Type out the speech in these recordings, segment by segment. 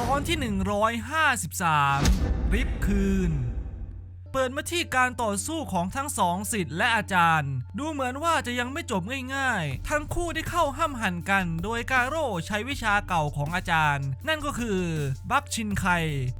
ตอนที่ 153 ริบคืน เปิดมาที่การต่อสู้ของทั้งสองสิทธิ์และอาจารย์ ดูเหมือนว่าจะยังไม่จบง่ายๆ ทั้งคู่ได้เข้าห้ำหันกัน โดยการโร่ใช้วิชาเก่าของอาจารย์ นั่นก็คือบักชินไค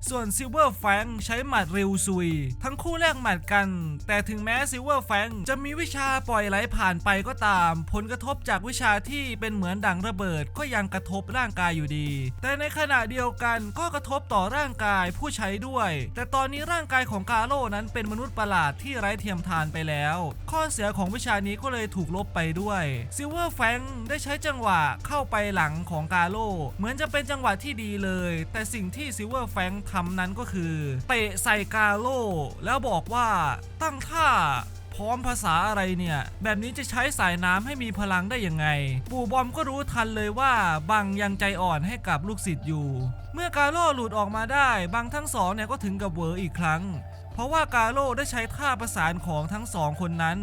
ส่วนซิลเวอร์แฟงใช้หมัดริวซุย ทั้งคู่แลกหมัดกัน แต่ถึงแม้ซิลเวอร์แฟงจะมีวิชาปล่อยไหลผ่านไปก็ตาม ผลกระทบจากวิชาที่เป็นเหมือนดังระเบิดก็ยังกระทบร่างกายอยู่ดี แต่ในขณะเดียวกันก็กระทบต่อร่างกายผู้ใช้ด้วย แต่ตอนนี้ร่างกายของกาโร่นั้นเป็นมนุษย์ประหลาดที่ไร้เทียมทานไปแล้ว ข้อเสียของวิชานี้ก็เลยถูกลบไปด้วยซิลเวอร์แฟงได้ใช้จังหวะเข้าไปหลังของกาโร่เหมือนจะเป็นจังหวะที่ดีเลย แต่สิ่งที่ซิลเวอร์แฟงทำนั้นก็คือ เตะใส่กาโร่แล้วบอกว่าตั้งท่าพร้อมภาษาอะไรเนี่ย แบบนี้จะใช้สายน้ำให้มีพลังได้ยังไง ปู่บอมก็รู้ทันเลยว่าบังยังใจอ่อนให้กับลูกศิษย์อยู่ เมื่อกาโร่หลุดออกมาได้ บังทั้งสองเนี่ยก็ถึงกับเวอร์อีกครั้ง เพราะว่ากาโร่ได้ใช้ท่าประสานของทั้งสองคนนั้น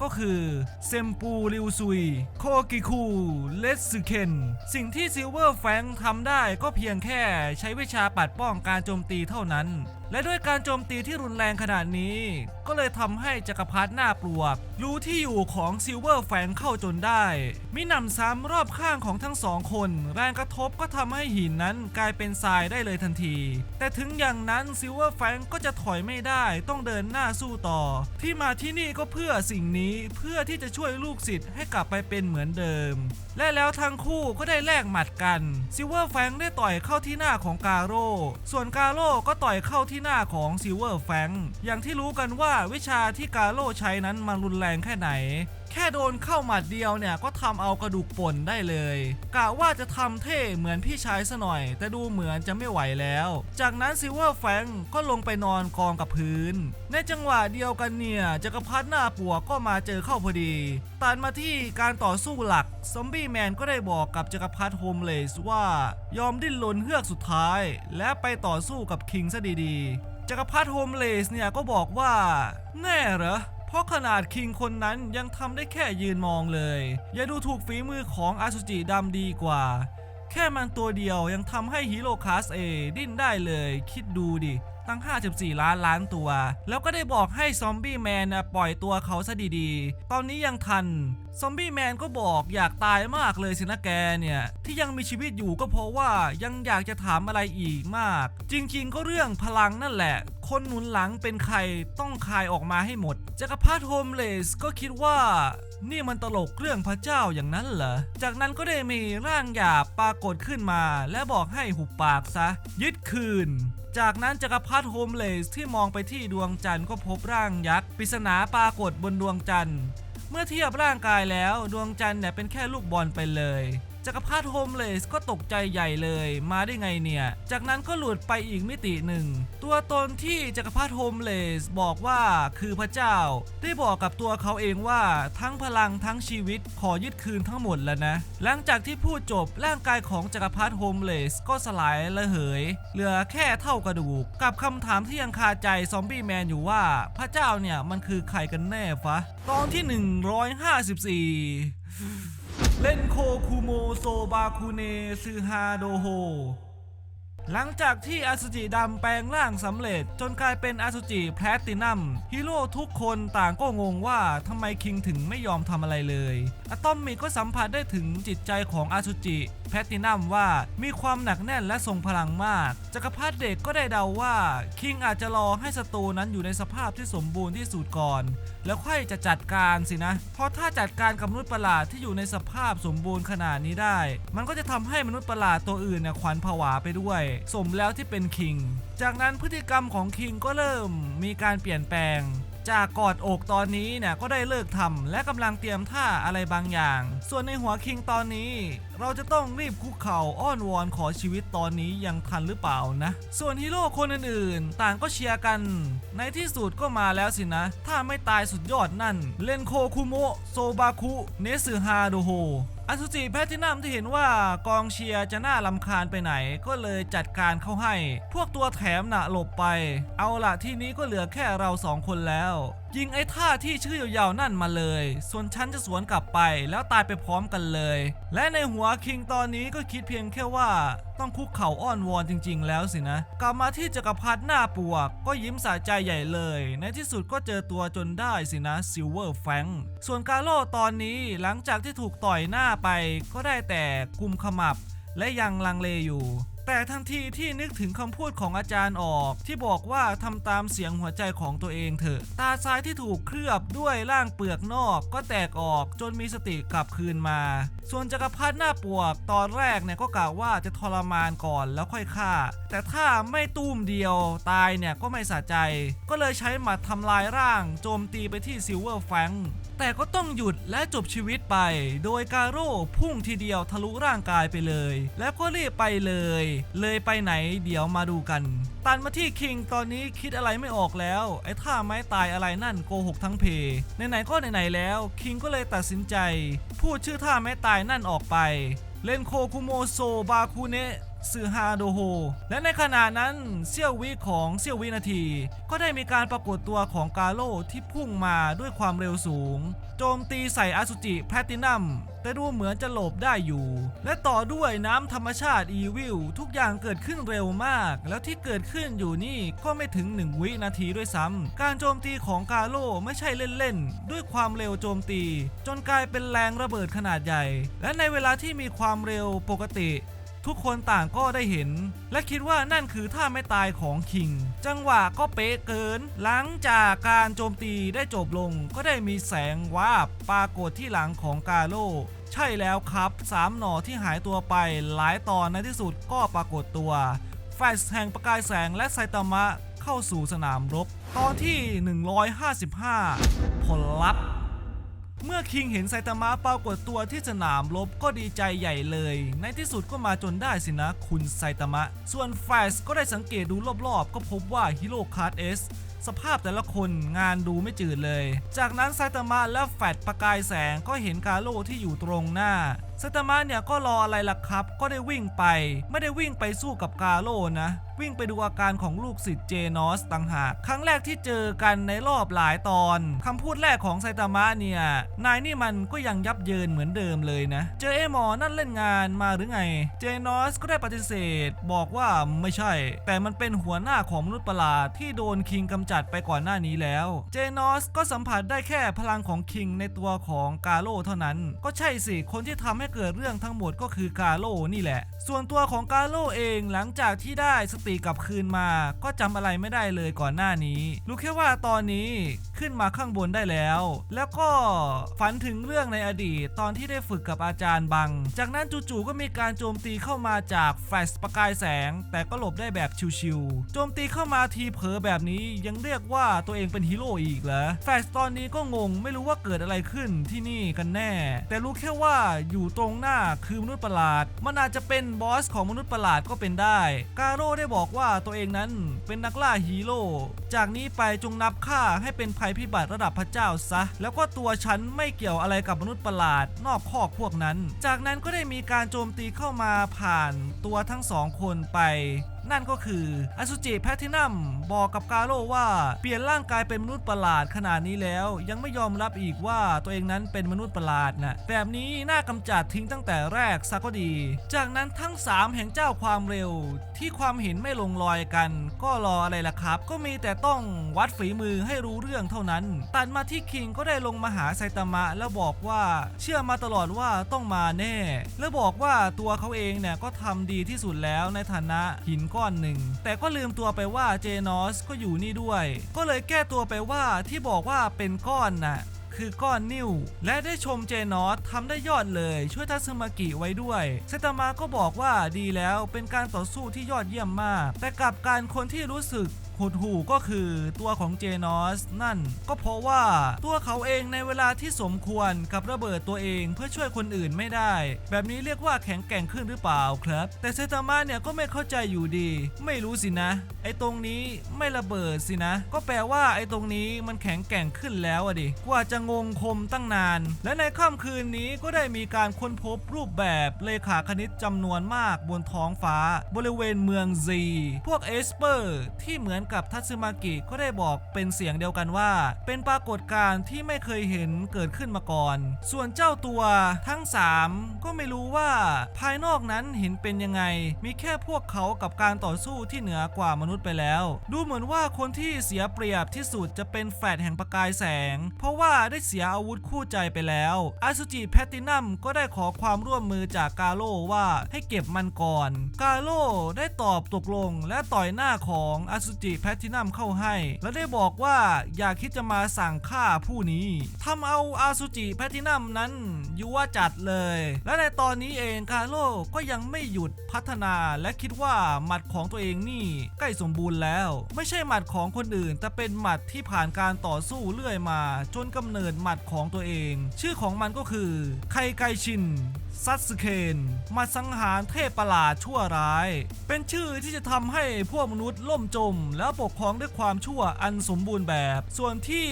ก็คือเซมปูริวซุย โคกิคูเลสสึเคนสิ่งที่ซิลเวอร์แฟงทำได้ก็เพียงแค่ใช้วิชาปัดป้องการโจมตีเท่านั้น และด้วยการโจมตีที่รุนแรงขนาดนี้ ก็เลยทำให้จักรพรรดิหน้าปลวก รู้ที่อยู่ของซิลเวอร์แฟงเข้าจนได้ มิหนำซ้ำรอบข้างของทั้งสองคน แรงกระทบก็ทำให้หินนั้นกลายเป็นทรายได้เลยทันที แต่ถึงอย่างนั้นซิลเวอร์แฟงก็จะถอยไม่ได้ต้องเดินหน้าสู้ต่อ ที่มาที่นี่ก็เพื่อสิ่งนี้เพื่อที่จะช่วยลูกศิษย์ให้กลับไปเป็นเหมือนเดิม และแล้วทั้งคู่ก็ได้แลกหมัดกัน ซิลเวอร์แฟงได้ต่อยเข้าที่หน้าของกาโร่ ส่วนกาโร่ก็ต่อยเข้าที่หน้าของซิลเวอร์แฟง อย่างที่รู้กันว่าวิชาที่กาโร่ใช้นั้นมันรุนแรงแค่ไหนแค่โดนเข้าหมัดเดียวเนี่ยก็ทำเอากระดูกป่นได้เลยกะว่าจะทำเท่เหมือนพี่ชายซะหน่อย แต่ดูเหมือนจะไม่ไหวแล้ว จากนั้นซิลเวอร์แฟงก็ลงไปนอนกองกับพื้น ในจังหวะเดียวกันเนี่ยจักรพรรดิหน้าปัวก็มาเจอเข้าพอดีตัดมาที่การต่อสู้หลัก ซอมบี้แมนก็ได้บอกกับจักรพรรดิโฮมเลสว่ายอมดิ้นรนเฮือกสุดท้าย และไปต่อสู้กับคิงซะดีๆจักรพรรดิโฮมเลสเนี่ยก็บอกว่า แน่เหรอ เพราะขนาดคิงคนนั้นยังทำได้แค่ยืนมองเลย อย่าดูถูกฝีมือของอาสุจิดำดีกว่า แค่มันตัวเดียวยังทำให้ฮีโร่คาสเอดิ้นได้เลย คิดดูดิ ตั้ง 54 ล้านล้านตัว แล้วก็ได้บอกให้ซอมบี้แมนนะปล่อยตัวเขาซะดีๆ ตอนนี้ยังทัน ซอมบี้แมนก็บอกอยากตายมากเลยสินะแกเนี่ย ที่ยังมีชีวิตอยู่ก็เพราะว่ายังอยากจะถามอะไรอีกมาก จริงๆ ก็เรื่องพลังนั่นแหละ คนหนุนหลังเป็นใครต้องคายออกมาให้หมดจักรพรรดิโฮมเลสก็คิดว่า นี่มันตลกเรื่องพระเจ้าอย่างนั้นเหรอ จากนั้นก็ได้มีร่างหยาบปรากฏขึ้นมา และบอกให้หุบปากซะ ยึดคืน จากนั้นจักรพรรดิโฮมเลสที่มองไปที่ดวงจันทร์ก็พบร่างยักษ์ปริศนาปรากฏบนดวงจันทร์ เมื่อเทียบร่างกายแล้วดวงจันทร์เนี่ยเป็นแค่ลูกบอลไปเลย จักรพรรดิโฮมเลสก็ตกใจใหญ่เลยมาได้ไงเนี่ย จากนั้นก็หลุดไปอีกมิติหนึ่ง ตัวตนที่จักรพรรดิโฮมเลสบอกว่าคือพระเจ้า ได้บอกกับตัวเขาเองว่าทั้งพลังทั้งชีวิตขอยึดคืนทั้งหมดแล้วนะ หลังจากที่พูดจบร่างกายของจักรพรรดิโฮมเลสก็สลายระเหย เหลือแค่เท่ากระดูก กับคำถามที่ยังคาใจซอมบี้แมนอยู่ว่าพระเจ้าเนี่ยมันคือใครกันแน่ฟะตอนที่ 154 เล่นโคคูโมโซบาคูเนซึฮาโดโฮ หลังจากที่อาสุจิดำแปลงร่างสำเร็จ จนกลายเป็นอาสุจิแพลตินัมฮีโร่ทุกคนต่างก็งงว่าทำไมคิงถึงไม่ยอมทำอะไรเลย อะตอมมิก็สัมผัสได้ถึงจิตใจของอาสุจิแพลตตินัมว่ามีความหนักแน่นและทรงพลังมากจักรพรรดิเด็กก็ได้เดาว่า คิงอาจจะรอให้ศัตรูนั้นอยู่ในสภาพที่สมบูรณ์ที่สุดก่อน แล้วค่อยจะจัดการสินะ เพราะถ้าจัดการกับมนุษย์ประหลาดที่อยู่ในสภาพสมบูรณ์ขนาดนี้ได้ มันก็จะทำให้มนุษย์ประหลาดตัวอื่นเนี่ยขวัญผวาไปด้วยสมแล้วที่เป็นคิง จากนั้นพฤติกรรมของคิงก็เริ่มมีการเปลี่ยนแปลงจากกอดอกตอนนี้เนี่ยก็ได้เลิกทำและกำลังเตรียมท่าอะไรบางอย่าง ส่วนในหัวคิงตอนนี้ เราจะต้องรีบคุกเข่าอ้อนวอนขอชีวิตตอนนี้ยังทันหรือเปล่านะ ส่วนฮีโร่คนอื่นๆ ต่างก็เชียร์กัน ในที่สุดก็มาแล้วสินะ ถ้าไม่ตายสุดยอดนั่น เลนโคคุโมะโซบาคุ เนสึฮาโดโฮ อสุจิแพทตินัมที่เห็นว่ากองเชียร์จะน่าลำคาญไปไหน ก็เลยจัดการเข้าให้ พวกตัวแถมน่ะหลบไป เอาละที่นี้ก็เหลือแค่เราสองคนแล้วยิงไอ้ท่าที่ชื่อยาวๆนั่นมาเลย ส่วนฉันจะสวนกลับไปแล้วตายไปพร้อมกันเลย และในหัวคิงตอนนี้ก็คิดเพียงแค่ว่าต้องคุกเข่าอ้อนวอนจริง ๆ แล้วสินะ กลับมาที่จักรพรรดิหน้าปวก ก็ยิ้มสะใจใหญ่เลย ในที่สุดก็เจอตัวจนได้สินะซิลเวอร์แฟงส่วนกาโลตอนนี้หลังจากที่ถูกต่อยหน้าไป ก็ได้แต่กุมขมับ และยังลังเลอยู่ แต่ทันทีที่นึกถึงคำพูดของอาจารย์ออก ที่บอกว่าทำตามเสียงหัวใจของตัวเองเถอะ ตาซ้ายที่ถูกเคลือบด้วยร่างเปลือกนอกก็แตกออกจนมีสติกลับคืนมา ส่วนจักรพรรดิหน้าปวกตอนแรกเนี่ยก็กล่าวว่าจะทรมานก่อนแล้วค่อยฆ่า แต่ถ้าไม่ตุ้มเดียวตายเนี่ยก็ไม่สะใจ ก็เลยใช้หมัดทำลายร่าง โจมตีไปที่ซิลเวอร์แฟงแต่ก็ต้องหยุดและจบชีวิตไป โดยการโร่พุ่งทีเดียวทะลุร่างกายไปเลย แล้วก็รีบไปเลยเลยไปไหนเดี๋ยวมาดูกัน ตันมาที่คิงตอนนี้คิดอะไรไม่ออกแล้ว ไอ้ท่าไม้ตายอะไรนั่นโกหกทั้งเพไหนๆก็ไหนๆแล้ว คิงก็เลยตัดสินใจ พูดชื่อท่าไม้ตายนั่นออกไป เล่นโคคุโมโซบาคุเนะซือฮาโดโฮ และในขณะนั้นเซี่ยววิของเซี่ยววินาที ก็ได้มีการปรากฏตัวของกาโลที่พุ่งมาด้วยความเร็วสูง โจมตีใส่อสุจิแพลตินัม แต่ดูเหมือนจะหลบได้อยู่ และต่อด้วยน้ำธรรมชาติอีวิลทุกอย่างเกิดขึ้นเร็วมาก แล้วที่เกิดขึ้นอยู่นี่ก็ไม่ถึง 1 วินาทีด้วยซ้ำ การโจมตีของกาโลไม่ใช่เล่นๆ ด้วยความเร็วโจมตี จนกลายเป็นแรงระเบิดขนาดใหญ่ และในเวลาที่มีความเร็วปกติ ทุกคนต่างก็ได้เห็น และคิดว่านั่นคือท่าไม่ตายของคิง จังหวะก็เป๊ะเกิน หลังจากการโจมตีได้จบลงก็ได้มีแสงวาบปรากฏที่หลังของกาโลใช่แล้วครับสามหน่อที่หายตัวไปหลายตอนในที่สุดก็ปรากฏตัวแฟชแห่งประกายแสงและไซตามะเข้าสู่สนามรบ ตอนที่ 155 ผลลัพธ์ เมื่อคิงเห็นไซตามะปรากฏตัวที่สนามรบก็ดีใจใหญ่เลย ในที่สุดก็มาจนได้สินะคุณไซตามะ ส่วนแฟสก็ได้สังเกตดูรอบๆ ก็พบว่าฮิโร่คาร์ดเอสสภาพแต่ละคนงานดูไม่จืดเลย จากนั้นไซตามะและแฟดประกายแสงก็เห็นกาโลที่อยู่ตรงหน้าไซตามะเนี่ยก็รออะไรล่ะครับ ก็ได้วิ่งไป ไม่ได้วิ่งไปสู้กับกาโลนะ วิ่งไปดูอาการของลูกศิษย์เจนอสต่างหาก ครั้งแรกที่เจอกันในรอบหลายตอนคำพูดแรกของไซตามะเนี่ย นายนี่มันก็ยังยับเยินเหมือนเดิมเลยนะ เจอไอ้หมอนั่นเล่นงานมาหรือไง เจนอสก็ได้ปฏิเสธ บอกว่าไม่ใช่ แต่มันเป็นหัวหน้าของมนุษย์ประหลาดที่โดนคิงกำจัดไปก่อนหน้านี้แล้ว เจนอสก็สัมผัสได้แค่พลังของคิงในตัวของกาโลเท่านั้น ก็ใช่สิ คนที่ทำให้เกิดเรื่องทั้งหมดก็คือกาโลนี่แหละ ส่วนตัวของกาโลเองหลังจากที่ได้สติกลับคืนมา ก็จำอะไรไม่ได้เลยก่อนหน้านี้รู้แค่ว่าตอนนี้ขึ้นมาข้างบนได้แล้ว แล้วก็ฝันถึงเรื่องในอดีตตอนที่ได้ฝึกกับอาจารย์บัง จากนั้นจู่ๆก็มีการโจมตีเข้ามาจากแฟลชประกายแสง แต่ก็หลบได้แบบชิวๆโจมตีเข้ามาทีเผลอแบบนี้ยังเรียกว่าตัวเองเป็นฮีโร่อีกเหรอแฟลชตอนนี้ก็งงไม่รู้ว่าเกิดอะไรขึ้นที่นี่กันแน่ แต่รู้แค่ว่าอยู่ตรงหน้าคือมนุษย์ประหลาด มันอาจจะเป็นบอสของมนุษย์ประหลาดก็เป็นได้ กาโร่ได้บอกอกว่าตัวเองนั้นเป็นนักล่าฮีโร่ จากนี้ไปจงนับค่าให้เป็นภัยพิบัติระดับพระเจ้าซะ แล้วก็ตัวฉันไม่เกี่ยวอะไรกับมนุษย์ประหลาด นอกคอกพวกนั้น จากนั้นก็ได้มีการโจมตีเข้ามาผ่านตัวทั้งสองคนไป นั่นก็คืออสุจิแพทินัมบอกกับกาโร่ว่าเปลี่ยนร่างกายเป็นมนุษย์ประหลาดขนาดนี้แล้ว ยังไม่ยอมรับอีกว่าตัวเองนั้นเป็นมนุษย์ประหลาดนะแบบนี้น่ากำจัดทิ้งตั้งแต่แรกซะก็ดี จากนั้นทั้ง 3 แห่งเจ้าความเร็ว ที่ความเห็นไม่ลงรอยกัน ก็รออะไรล่ะครับ ก็มีแต่ต้องวัดฝีมือให้รู้เรื่องเท่านั้น ตัดมาที่คิงก็ได้ลงมาหาไซตามะแล้วบอกว่าเชื่อมาตลอดว่าต้องมาแน่ แล้วบอกว่าตัวเขาเองเนี่ยก็ทำดีที่สุดแล้วในฐานะหินก้อนหนึ่ง แต่ก็ลืมตัวไปว่าเจนอสก็อยู่นี่ด้วย ก็เลยแก้ตัวไปว่าที่บอกว่าเป็นก้อนน่ะคือก้อนนิ้วและได้ชมเจนอสทำได้ยอดเลยช่วยทัซึมากิไว้ด้วย เซตามาก็บอกว่าดีแล้วเป็นการต่อสู้ที่ยอดเยี่ยมมาก แต่กลับการคนที่รู้สึก หดหู่ก็คือตัวของเจนอสนั่นก็เพราะว่าตัวเขาเองในเวลาที่สมควรกับระเบิดตัวเองเพื่อช่วยคนอื่นไม่ได้ แบบนี้เรียกว่าแข็งแกร่งขึ้นหรือเปล่าครับ แต่เซตามะเนี่ยก็ไม่เข้าใจอยู่ดี ไม่รู้สินะ ไอ้ตรงนี้ไม่ระเบิดสินะ ก็แปลว่าไอ้ตรงนี้มันแข็งแกร่งขึ้นแล้วอะดิ กว่าจะงงคมตั้งนาน และในค่ำคืนนี้ก็ได้มีการค้นพบรูปแบบเลขาคณิตจำนวนมากบนท้องฟ้า บริเวณเมืองซีพวกเอสเปอร์ที่เหมือนกับทัตสึมากิก็ได้บอกเป็นเสียงเดียวกันว่า เป็นปรากฏการณ์ที่ไม่เคยเห็นเกิดขึ้นมาก่อน ส่วนเจ้าตัวทั้ง 3 ก็ไม่รู้ว่าภายนอกนั้นเห็นเป็นยังไง มีแค่พวกเขากับการต่อสู้ที่เหนือกว่ามนุษย์ไปแล้ว ดูเหมือนว่าคนที่เสียเปรียบที่สุดจะเป็นแฟดแห่งประกายแสง เพราะว่าได้เสียอาวุธคู่ใจไปแล้วอาซูจิแพตตินัมก็ได้ขอความร่วมมือจากกาโร่ว่าให้เก็บมันก่อน กาโร่ได้ตอบตกลงและต่อยหน้าของอาซูจิแพตตินัมเข้าให้ และได้บอกว่าอย่าคิดจะมาสั่งฆ่าผู้นี้ทำเอาอาซูจิแพตตินัมนั้นยั่วจัดเลย และในตอนนี้เองกาโร่ก็ยังไม่หยุดพัฒนาและคิดว่าหมัดของตัวเองนี่ใกล้สมบูรณ์แล้ว ไม่ใช่หมัดของคนอื่น แต่เป็นหมัดที่ผ่านการต่อสู้เรื่อยมา จนกำเนิดหมัดของตัวเอง ชื่อของมันก็คือไคไกชิน ซัตสึเคนมาสังหารเทพประหลาดชั่วร้าย เป็นชื่อที่จะทำให้พวกมนุษย์ล่มจม แล้วปกครองด้วยความชั่วอันสมบูรณ์แบบ ส่วนที่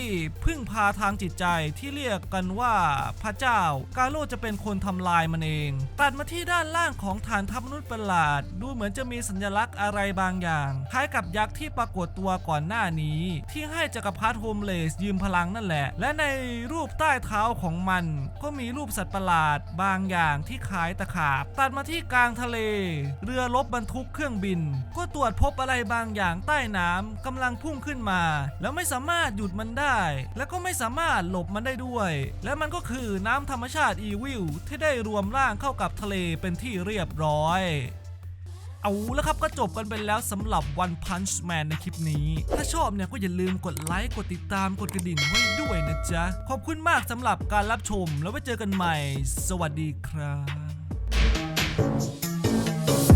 พึ่งพาทางจิตใจที่เรียกกันว่าพระเจ้ากาโลจะเป็นคนทำลายมันเอง ตัดมาที่ด้านล่างของฐานทัพมนุษย์ประหลาด ดูเหมือนจะมีสัญลักษณ์อะไรบางอย่าง คล้ายกับยักษ์ที่ปรากฏตัวก่อนหน้านี้ ที่ให้จักรพรรดิโฮมเลสยืมพลังนั่นแหละ และในรูปใต้เท้าของมัน ก็มีรูปสัตว์ประหลาดบางอย่างที่ขายตะขาบ ตัดมาที่กลางทะเล เรือรบบรรทุกเครื่องบิน ก็ตรวจพบอะไรบางอย่างใต้น้ำกำลังพุ่งขึ้นมา แล้วไม่สามารถหยุดมันได้ และก็ไม่สามารถหลบมันได้ด้วย และมันก็คือน้ำธรรมชาติอีวิลที่ได้รวมร่างเข้ากับทะเลเป็นที่เรียบร้อย เอาแล้วครับก็จบกันไปแล้วสำหรับ One Punch Man ในคลิปนี้ ถ้าชอบเนี่ยก็อย่าลืมกดไลค์ กดติดตาม กดกระดิ่งไว้ด้วยนะจ๊ะ ขอบคุณมากสำหรับการรับชม แล้วไว้เจอกันใหม่ สวัสดีครับ